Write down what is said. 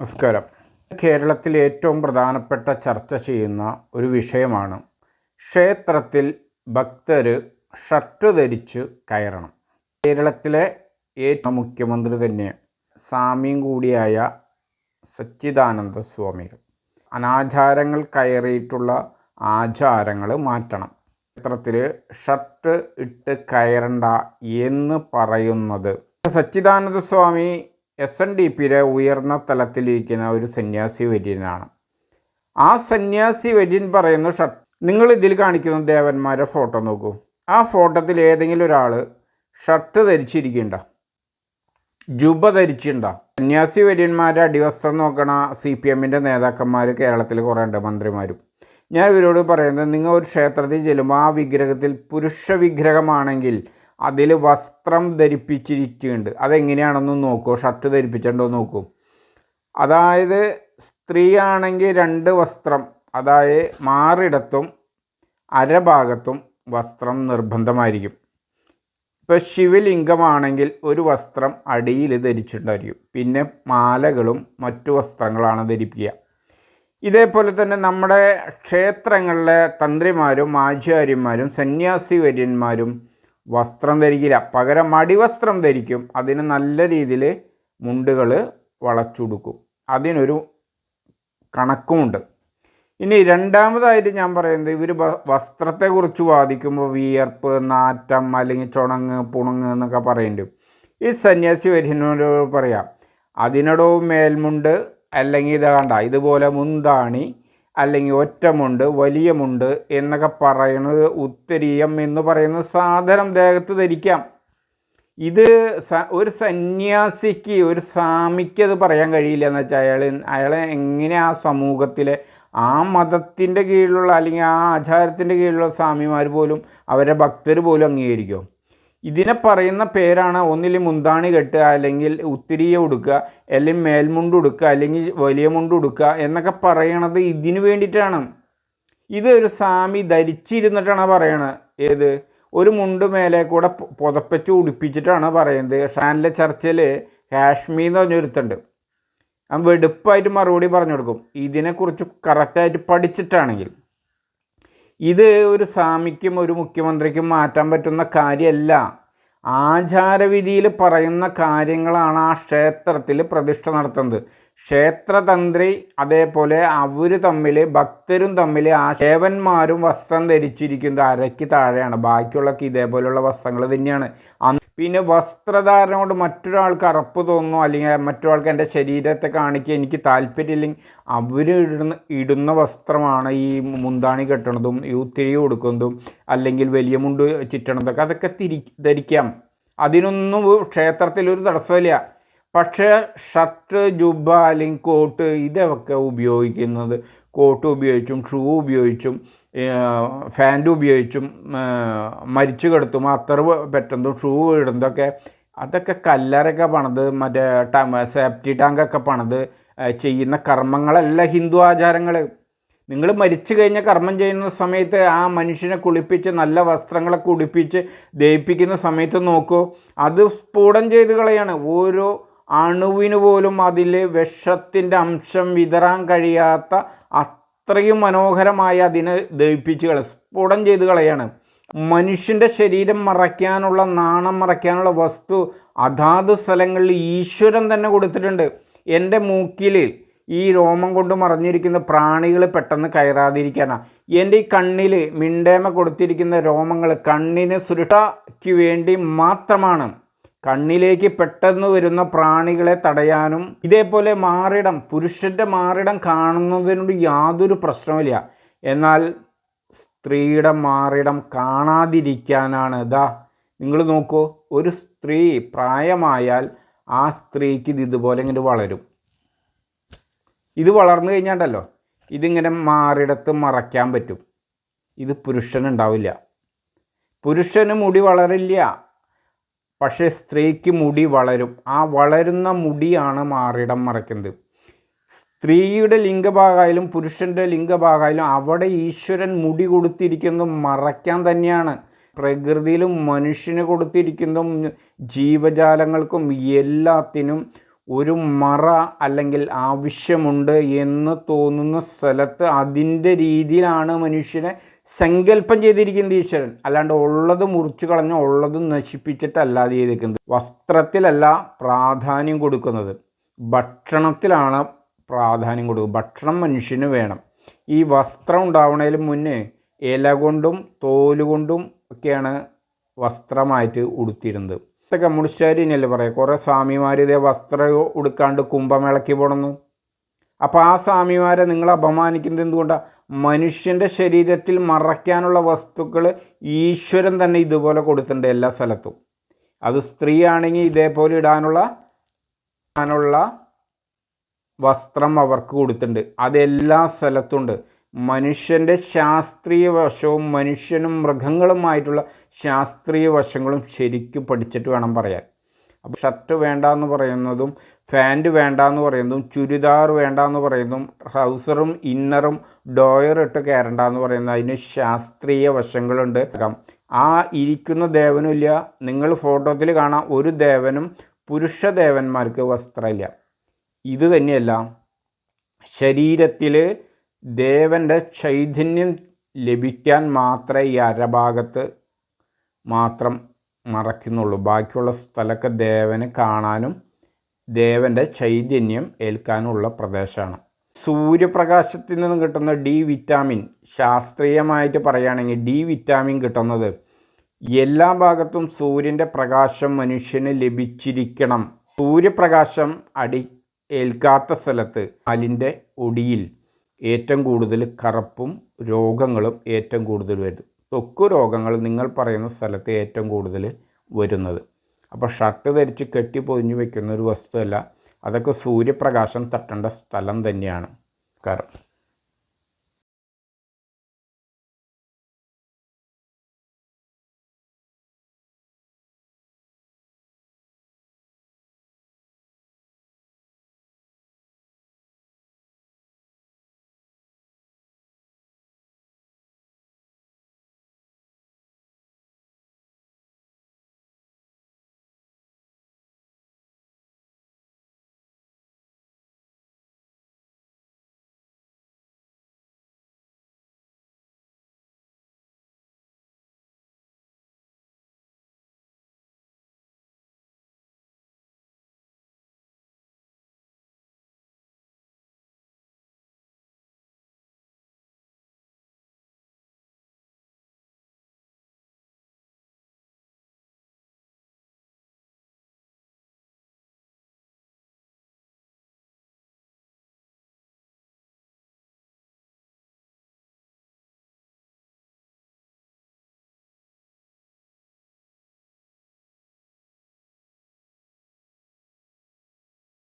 നമസ്കാരം. കേരളത്തിൽ ഏറ്റവും പ്രധാനപ്പെട്ട ചർച്ച ചെയ്യുന്ന ഒരു വിഷയമാണ് ക്ഷേത്രത്തിൽ ഭക്തർ ഷർട്ട് ധരിച്ച് കയറണം. കേരളത്തിലെ ഏറ്റവും മുഖ്യമന്ത്രി തന്നെ സാമ്യം കൂടിയായ സച്ചിദാനന്ദ സ്വാമികൾ. അനാചാരങ്ങൾ കയറിയിട്ടുള്ള ആചാരങ്ങൾ മാറ്റണം. ക്ഷേത്രത്തിൽ ഷർട്ട് ഇട്ട് കയറണ്ട എന്ന് പറയുന്നത് Sachidananda Swami S N D പിയിലെ ഉയർന്ന തലത്തിലിരിക്കുന്ന ഒരു സന്യാസി വര്യനാണ്. ആ സന്യാസി വര്യൻ പറയുന്ന ഷട്ട് നിങ്ങൾ ഇതിൽ കാണിക്കുന്ന ദേവന്മാരെ ഫോട്ടോ നോക്കൂ. ആ ഫോട്ടോത്തിൽ ഏതെങ്കിലും ഒരാൾ ഷർട്ട് ധരിച്ചിരിക്കണ്ട ജുബ ധരിച്ചിണ്ട. സന്യാസി വര്യന്മാരുടെ അടിവസ്ത്രം നോക്കണ സി പി എമ്മിന്റെ നേതാക്കന്മാർ കേരളത്തിൽ കുറേ ഉണ്ട് മന്ത്രിമാരും. ഞാൻ ഇവരോട് പറയുന്നത് നിങ്ങൾ ഒരു ക്ഷേത്രത്തിൽ ചെല്ലുമ്പോൾ ആ വിഗ്രഹത്തിൽ പുരുഷ വിഗ്രഹമാണെങ്കിൽ അതിൽ വസ്ത്രം ധരിപ്പിച്ചിരിക്കുന്നുണ്ട്. അതെങ്ങനെയാണെന്ന് നോക്കൂ. ഷർട്ട് ധരിപ്പിച്ചിട്ടുണ്ടോ നോക്കൂ. അതായത് സ്ത്രീയാണെങ്കിൽ രണ്ട് വസ്ത്രം അതായത് മാറിടത്തും അരഭാഗത്തും വസ്ത്രം നിർബന്ധമായിരിക്കും. ഇപ്പോൾ ശിവലിംഗമാണെങ്കിൽ ഒരു വസ്ത്രം അടിയിൽ ധരിച്ചിട്ടുണ്ടായിരിക്കും. പിന്നെ മാലകളും മറ്റു വസ്ത്രങ്ങളാണ് ധരിപ്പിക്കുക. ഇതേപോലെ തന്നെ നമ്മുടെ ക്ഷേത്രങ്ങളിലെ തന്ത്രിമാരും ആചാര്യന്മാരും സന്യാസി വര്യന്മാരും വസ്ത്രം ധരിക്കില്ല. പകരം മടിവസ്ത്രം ധരിക്കും. അതിന് നല്ല രീതിയിൽ മുണ്ടുകൾ വളച്ചുകൊടുക്കും അതിനൊരു കണക്കുമുണ്ട്. ഇനി രണ്ടാമതായിട്ട് ഞാൻ പറയുന്നത് ഇവർ വസ്ത്രത്തെക്കുറിച്ച് വാദിക്കുമ്പോൾ വിയർപ്പ് നാറ്റം അല്ലെങ്കിൽ ചുണങ്ങ് പുണങ്ങ് എന്നൊക്കെ പറയുന്നുണ്ട് ഈ സന്യാസി വര്യനോട് പറയാം. അതിനടോ മേൽമുണ്ട് അല്ലെങ്കിൽ ഇത് കണ്ട ഇതുപോലെ മുന്താണി അല്ലെങ്കിൽ ഒറ്റമുണ്ട് വലിയമുണ്ട് എന്നൊക്കെ പറയുന്നത് ഉത്തരീയം എന്ന് പറയുന്ന സാധനം ദേഹത്ത് ധരിക്കാം. ഇത് ഒരു സന്യാസിക്ക് ഒരു സ്വാമിക്ക് അത് പറയാൻ കഴിയില്ല എന്ന് വെച്ചാൽ അയാൾ അയാളെ എങ്ങനെ ആ സമൂഹത്തിലെ ആ മതത്തിന്റെ കീഴിലുള്ള അല്ലെങ്കിൽ ആ ആചാരത്തിന്റെ കീഴിലുള്ള സ്വാമിമാർ പോലും അവരുടെ ഭക്തർ പോലും അംഗീകരിക്കും. ഇതിനെ പറയുന്ന പേരാണ് ഒന്നിൽ മുന്താണി കെട്ടുക അല്ലെങ്കിൽ ഉത്തിരിയ ഉടുക്കുക അല്ലെങ്കിൽ മേൽമുണ്ട് ഉടുക്കുക അല്ലെങ്കിൽ വലിയ മുണ്ട് ഉടുക്കുക എന്നൊക്കെ പറയണത് ഇതിനു വേണ്ടിയിട്ടാണ്. ഇത് ഒരു സ്വാമി ധരിച്ചിരുന്നിട്ടാണ് പറയണത്. ഏത്? ഒരു മുണ്ട് മേലെ കൂടെ പുതപ്പിച്ച് ഉടുപ്പിച്ചിട്ടാണ് പറയുന്നത്. ഷാനിലെ ചർച്ചിൽ കാശ്മീർ എന്ന് പറഞ്ഞൊരുത്തുണ്ട്. അവൻ വെടുപ്പായിട്ട് മറുപടി പറഞ്ഞു കൊടുക്കും. ഇതിനെക്കുറിച്ച് കറക്റ്റായിട്ട് പഠിച്ചിട്ടാണെങ്കിൽ. ഇത് ഒരു സ്വാമിക്കും ഒരു മുഖ്യമന്ത്രിക്കും മാറ്റാൻ പറ്റുന്ന കാര്യമല്ല ആചാരവിധിയിൽ പറയുന്ന കാര്യങ്ങളാണ് ആ ക്ഷേത്രത്തിൽ പ്രതിഷ്ഠ നടത്തുന്നത്. ക്ഷേത്രതന്ത്രി അതേപോലെ അവർ തമ്മിൽ ഭക്തരും തമ്മിൽ ആ ദേവന്മാരും വസ്ത്രം ധരിച്ചിരിക്കുന്നത് അരയ്ക്ക് താഴെയാണ്. ബാക്കിയുള്ളൊക്കെ ഇതേപോലെയുള്ള വസ്ത്രങ്ങൾ തന്നെയാണ്. പിന്നെ വസ്ത്രധാരണോട് മറ്റൊരാൾക്ക് അറപ്പ് തോന്നുന്നു അല്ലെങ്കിൽ മറ്റൊരാൾക്ക് എന്റെ ശരീരത്തെ കാണിക്കുക എനിക്ക് താല്പര്യമില്ലെങ്കിൽ അവർ ഇടുന്ന ഇടുന്ന വസ്ത്രമാണ് ഈ മുന്താണി കെട്ടണതും ഈ ഉത്തിരി കൊടുക്കുന്നതും അല്ലെങ്കിൽ വലിയ മുണ്ട് ചുറ്റണതൊക്കെ അതൊക്കെ തിരി ധരിക്കാം. അതിനൊന്നും ക്ഷേത്രത്തിൽ ഒരു തടസ്സമില്ല. പക്ഷേ ഷർട്ട് ജുബ അല്ലെങ്കിൽ കോട്ട് ഇതൊക്കെ ഉപയോഗിക്കുന്നത് കോട്ട് ഉപയോഗിച്ചും ഷൂ ഉപയോഗിച്ചും ഫാന്റ് ഉപയോഗിച്ചും മരിച്ചു കിടത്തും അത്തർ പറ്റുന്നതും ഷൂ ഇടുന്നതൊക്കെ അതൊക്കെ കല്ലറൊക്കെ പണിത് മറ്റേ സേഫ്റ്റി ടാങ്കൊക്കെ പണിത് ചെയ്യുന്ന കർമ്മങ്ങളല്ല ഹിന്ദു ആചാരങ്ങൾ നിങ്ങൾ മരിച്ചു കഴിഞ്ഞ കർമ്മം ചെയ്യുന്ന സമയത്ത് ആ മനുഷ്യനെ കുളിപ്പിച്ച് നല്ല വസ്ത്രങ്ങളൊക്കെ ഉടുപ്പിച്ച് ദയിപ്പിക്കുന്ന സമയത്ത് നോക്കൂ അത് സ്ഫോടം ചെയ്ത് കളയാണ്. ഓരോ അണുവിന് പോലും അതിൽ വിഷത്തിന്റെ അംശം വിതറാൻ കഴിയാത്ത അത്രയും മനോഹരമായ അതിനെ ദഹിപ്പിച്ച് കളയും സ്ഫുടം ചെയ്ത് കളയാണ്. മനുഷ്യന്റെ ശരീരം മറയ്ക്കാനുള്ള നാണം മറയ്ക്കാനുള്ള വസ്തു അതാത് സ്ഥലങ്ങളിൽ ഈശ്വരൻ തന്നെ കൊടുത്തിട്ടുണ്ട്. എന്റെ മൂക്കിൽ ഈ രോമം കൊണ്ട് മറഞ്ഞിരിക്കുന്ന പ്രാണികൾ പെട്ടെന്ന് കയറാതിരിക്കാനാണ് എന്റെ ഈ കണ്ണിൽ മിണ്ടേമ കൊടുത്തിരിക്കുന്ന രോമങ്ങൾ കണ്ണിന് സുരക്ഷയ്ക്ക് വേണ്ടി മാത്രമാണ്. കണ്ണിലേക്ക് പെട്ടെന്ന് വരുന്ന പ്രാണികളെ തടയാനും ഇതേപോലെ മാറിടം പുരുഷന്റെ മാറിടം കാണുന്നതിനോട് യാതൊരു പ്രശ്നവുമില്ല. എന്നാൽ സ്ത്രീയുടെ മാറിടം കാണാതിരിക്കാനാണ്. ഇതാ നിങ്ങൾ നോക്കൂ ഒരു സ്ത്രീ പ്രായമായാൽ ആ സ്ത്രീക്ക് ഇത് ഇതുപോലെ ഇങ്ങനെ വളരും. ഇത് വളർന്നു കഴിഞ്ഞാണ്ടല്ലോ ഇതിങ്ങനെ മാറിടത്ത് മറയ്ക്കാൻ പറ്റും. ഇത് പുരുഷനുണ്ടാവില്ല പുരുഷന് മുടി വളരില്ല. പക്ഷേ സ്ത്രീക്ക് മുടി വളരും. ആ വളരുന്ന മുടിയാണ് മാറിടം മറയ്ക്കുന്നത്. സ്ത്രീയുടെ ലിംഗഭാഗമായാലും പുരുഷന്റെ ലിംഗഭാഗമായാലും അവിടെ ഈശ്വരൻ മുടി കൊടുത്തിരിക്കുന്നത് മറയ്ക്കാൻ തന്നെയാണ്. പ്രകൃതിയിലും മനുഷ്യന് കൊടുത്തിരിക്കുന്നതും ജീവജാലങ്ങൾക്കും എല്ലാത്തിനും ഒരു മറ അല്ലെങ്കിൽ ആവശ്യമുണ്ട് എന്ന് തോന്നുന്ന സ്ഥലത്ത് അതിന്റെ രീതിയിലാണ് മനുഷ്യനെ സങ്കല്പം ചെയ്തിരിക്കുന്നത് ഈശ്വരൻ. അല്ലാണ്ട് ഉള്ളത് മുറിച്ചു കളഞ്ഞ് ഉള്ളത് നശിപ്പിച്ചിട്ടല്ല ചെയ്തിരിക്കുന്നത്. വസ്ത്രത്തിലല്ല പ്രാധാന്യം കൊടുക്കുന്നത്. ഭക്ഷണത്തിലാണ് പ്രാധാന്യം കൊടുക്കുക. ഭക്ഷണം മനുഷ്യന് വേണം. ഈ വസ്ത്രം ഉണ്ടാവുന്നതിന് മുന്നേ ഇല കൊണ്ടും തോൽ കൊണ്ടും ഒക്കെയാണ് വസ്ത്രമായിട്ട് ഉടുത്തിരുന്നത്. കമ്മ്യൂണിസ്റ്റുകാർ ഇനിയല്ലേ പറയാം കുറേ സ്വാമിമാർ ഇതേ വസ്ത്രം ഉടുക്കാണ്ട് കുംഭമേളയ്ക്ക് പോകണമെന്ന് അപ്പോൾ ആ സ്വാമിമാരെ നിങ്ങൾ അപമാനിക്കുന്നത് എന്തുകൊണ്ടാണ് മനുഷ്യന്റെ ശരീരത്തിൽ മറയ്ക്കാനുള്ള വസ്തുക്കൾ ഈശ്വരൻ തന്നെ ഇതുപോലെ കൊടുത്തിട്ടുണ്ട് എല്ലാ സ്ഥലത്തും. അത് സ്ത്രീ ആണെങ്കിൽ ഇതേപോലെ ഇടാനുള്ള ഇടാനുള്ള വസ്ത്രം അവർക്ക് കൊടുത്തിട്ടുണ്ട്. അതെല്ലാ സ്ഥലത്തുണ്ട്. മനുഷ്യന്റെ ശാസ്ത്രീയ വശവും മനുഷ്യനും മൃഗങ്ങളുമായിട്ടുള്ള ശാസ്ത്രീയ വശങ്ങളും ശരിക്കും പഠിച്ചിട്ട് വേണം പറയാൻ. അപ്പോൾ ഷർട്ട് വേണ്ട എന്ന് പറയുന്നതും ഫാന്റ് വേണ്ട എന്ന് പറയുന്നതും ചുരിദാർ വേണ്ട എന്ന് പറയുന്നതും ട്രൗസറും ഇന്നറും ഡോയർ ഇട്ട് കയറണ്ട എന്ന് പറയുന്നത് അതിന് ശാസ്ത്രീയ വശങ്ങളുണ്ട്. ആ ഇരിക്കുന്ന ദേവനും ഇല്ല. നിങ്ങൾ ഫോട്ടോത്തിൽ കാണാം ഒരു ദേവനും പുരുഷ ദേവന്മാർക്ക് വസ്ത്രമില്ല. ഇത് തന്നെയല്ല ശരീരത്തിൽ ദേവന്റെ ചൈതന്യം ലഭിക്കാൻ മാത്രമേ ഈ അരഭാഗത്ത് മാത്രം മറയ്ക്കുന്നുള്ളൂ. ബാക്കിയുള്ള സ്ഥലമൊക്കെ ദേവനെ കാണാനും ദേവന്റെ ചൈതന്യം ഏൽക്കാനുള്ള പ്രദേശമാണ്. സൂര്യപ്രകാശത്തിൽ നിന്നും കിട്ടുന്ന ഡി വിറ്റാമിൻ ശാസ്ത്രീയമായിട്ട് പറയുകയാണെങ്കിൽ ഡി വിറ്റാമിൻ കിട്ടുന്നത് എല്ലാ ഭാഗത്തും സൂര്യന്റെ പ്രകാശം മനുഷ്യന് ലഭിച്ചിരിക്കണം. സൂര്യപ്രകാശം അടി ഏൽക്കാത്ത സ്ഥലത്ത് കാലിന്റെ ഒടിയിൽ ഏറ്റവും കൂടുതൽ കറുപ്പും രോഗങ്ങളും ഏറ്റവും കൂടുതൽ വരും. തൊക്കു രോഗങ്ങൾ നിങ്ങൾ പറയുന്ന സ്ഥലത്ത് ഏറ്റവും കൂടുതൽ വരുന്നത്. അപ്പോൾ ഷർട്ട് ധരിച്ച് കെട്ടി പൊതിഞ്ഞു വെക്കുന്ന ഒരു വസ്തുവല്ല. അതൊക്കെ സൂര്യപ്രകാശം തട്ടേണ്ട സ്ഥലം തന്നെയാണ്. കാരണം